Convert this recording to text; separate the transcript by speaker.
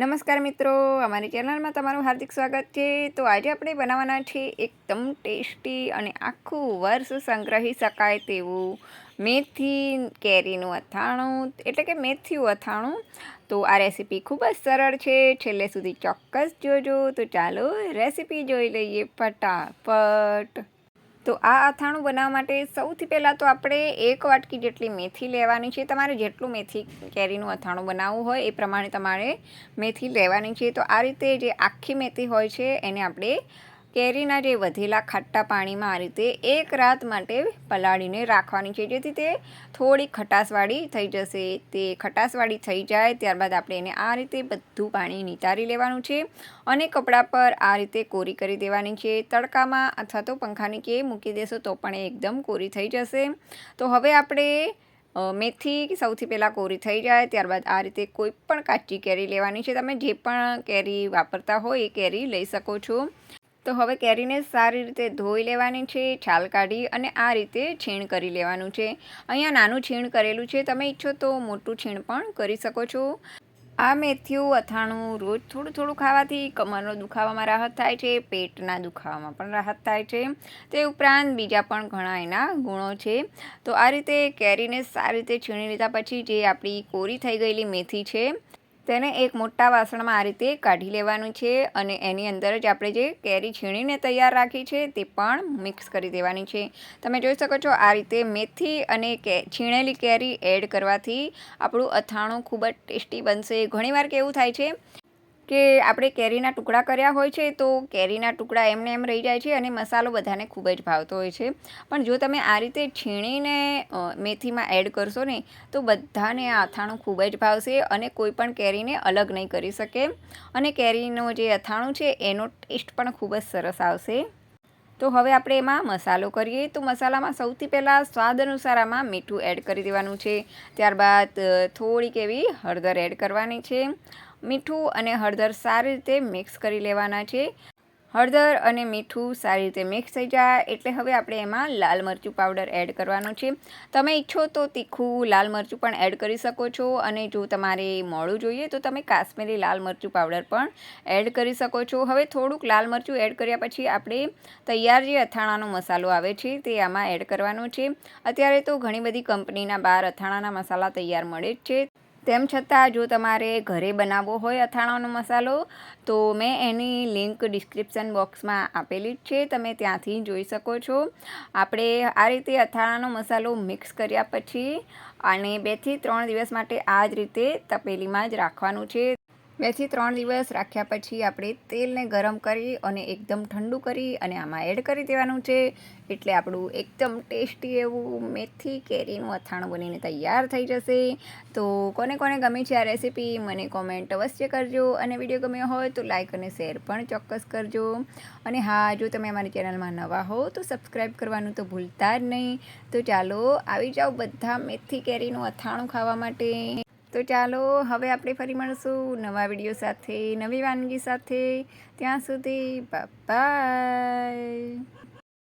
Speaker 1: નમસ્કાર મિત્રો, અમારી ચેનલમાં તમારું હાર્દિક સ્વાગત છે. તો આજે આપણે બનાવવાના છે એકદમ ટેસ્ટી અને આખું વર્ષ સંગ્રહી શકાય તેવું મેથી કેરીનું અથાણું. એટલે કે મેથીયું અથાણું. તો આ રેસીપી ખૂબ જ સરળ છે. છેલ્લે સુધી ચોક્કસ જોજો. તો ચાલો રેસીપી જોઈ લઈએ ફટાફટ. તો આ અથાણું બનાવવા માટે સૌથી પહેલાં તો આપણે એક વાટકી જેટલી મેથી લેવાની છે. તમારે જેટલું મેથી કેરીનું અથાણું બનાવવું હોય એ પ્રમાણે તમારે મેથી લેવાની છે. તો આ રીતે જે આખી મેથી હોય છે, એને આપણે કેરીના જે વધેલા ખાટા પાણીમાં આ રીતે એક રાત માટે પલાળીને રાખવાની છે. જેથી તે થોડી ખટાશવાળી થઈ જશે. તે ખટાશવાળી થઈ જાય ત્યારબાદ આપણે એને આ રીતે બધું પાણી નિતારી લેવાનું છે અને કપડાં પર આ રીતે કોરી કરી દેવાની છે. તડકામાં અથવા તો પંખા નીચે મૂકી દેશો તો પણ એ એકદમ કોરી થઈ જશે. તો હવે આપણે મેથી સૌથી પહેલાં કોરી થઈ જાય ત્યારબાદ આ રીતે કોઈ પણ કાચી કેરી લેવાની છે. તમે જે પણ કેરી વાપરતા હોય એ કેરી લઈ શકો છો. તો હવે કેરીને સારી રીતે ધોઈ લેવાની છે, છાલ કાઢી અને આ રીતે છીણ કરી લેવાનું છે. અહીંયા નાનું છીણ કરેલું છે. તમે ઈચ્છો તો મોટું છીણ પણ કરી શકો છો. આ મેથીયું અથાણું રોજ થોડું થોડું ખાવાથી કમરનો દુખાવામાં રાહત થાય છે, પેટના દુખાવામાં પણ રાહત થાય છે. તે ઉપરાંત બીજા પણ ઘણા એના ગુણો છે. તો આ રીતે કેરીને સારી રીતે છીણી લીધા પછી જે આપણી કોરી થઈ ગયેલી મેથી છે તેને એક મોટા વાસણમાં આ રીતે કાઢી લેવાનું છે અને એની અંદર જ આપણે જે કેરી છીણીને તૈયાર રાખી છે તે પણ મિક્સ કરી દેવાની છે. તમે જોઈ શકો છો આ રીતે મેથી અને કે છીણેલી કેરી એડ કરવાથી આપણું અથાણું ખૂબ જ ટેસ્ટી બનશે. ઘણીવાર કેવું થાય છે કે આપણે કેરીના ટુકડા કર્યા હોય છે, તો કેરીના ટુકડા એમને એમ રહી જાય છે અને મસાલો બધાને ખૂબ જ ભાવતો હોય છે. પણ જો તમે આ રીતે છીણીને મેથીમાં એડ કરશો ને, તો બધાને આ અથાણું ખૂબ જ ભાવશે અને કોઈ પણ કેરીને અલગ નહીં કરી શકે. અને કેરીનો જે અથાણું છે, એનો ટેસ્ટ પણ ખૂબ જ સરસ આવશે. તો હવે આપણે એમાં મસાલો કરીએ. તો મસાલામાં સૌથી પહેલાં સ્વાદ અનુસાર આમાં મીઠું એડ કરી દેવાનું છે. ત્યારબાદ થોડીક એવી હળદર એડ કરવાની છે. મીઠું અને હળદર સારી રીતે મિક્સ કરી લેવાના છે. હળદર અને મીઠું સારી રીતે મિક્સ થઈ જાય એટલે હવે આપણે એમાં લાલ મરચું પાવડર એડ કરવાનું છે. તમે ઈચ્છો તો તીખું લાલ મરચું પણ એડ કરી શકો છો અને જો તમારે મોડું જોઈએ તો તમે કાશ્મીરી લાલ મરચું પાવડર પણ એડ કરી શકો છો. હવે થોડુંક લાલ મરચું એડ કર્યા પછી આપણે તૈયાર જે અથાણાનો મસાલો આવે છે તે આમાં એડ કરવાનો છે. અત્યારે તો ઘણી બધી કંપનીના બહાર અથાણાના મસાલા તૈયાર મળે જ છે. તેમ છતાં જો તમારે ઘરે બનાવવો હોય અથાણાનો મસાલો, તો મેં એની લિંક ડિસ્ક્રિપ્શન બોક્સમાં આપેલી જ છે. તમે ત્યાંથી જોઈ શકો છો. આપણે આ રીતે અથાણાનો મસાલો મિક્સ કર્યા પછી અને બેથી ત્રણ દિવસ માટે આ જ રીતે તપેલીમાં જ રાખવાનું છે. બેથી ત્રણ દિવસ રાખ્યા પછી આપણે તેલને ગરમ કરી અને એકદમ ઠંડુ કરી અને આમાં એડ કરી દેવાનું છે. એટલે આપણું એકદમ ટેસ્ટી એવું મેથી કેરીનું અથાણું બનીને તૈયાર થઈ જશે. તો કોને કોને ગમે છે આ રેસીપી મને કોમેન્ટ અવશ્ય કરજો અને વીડિયો ગમ્યો હોય તો લાઇક અને શેર પણ ચોક્કસ કરજો. અને હા, જો તમે અમારી ચેનલમાં નવા હો તો સબસ્ક્રાઈબ કરવાનું તો ભૂલતા જ નહીં. તો ચાલો, આવી જાઓ બધા મેથી કેરીનું અથાણું ખાવા માટે. તો ચાલો હવે આપણે ફરી મળશું નવા વીડિયો સાથે, નવી વાનગી સાથે. ત્યાં સુધી બાય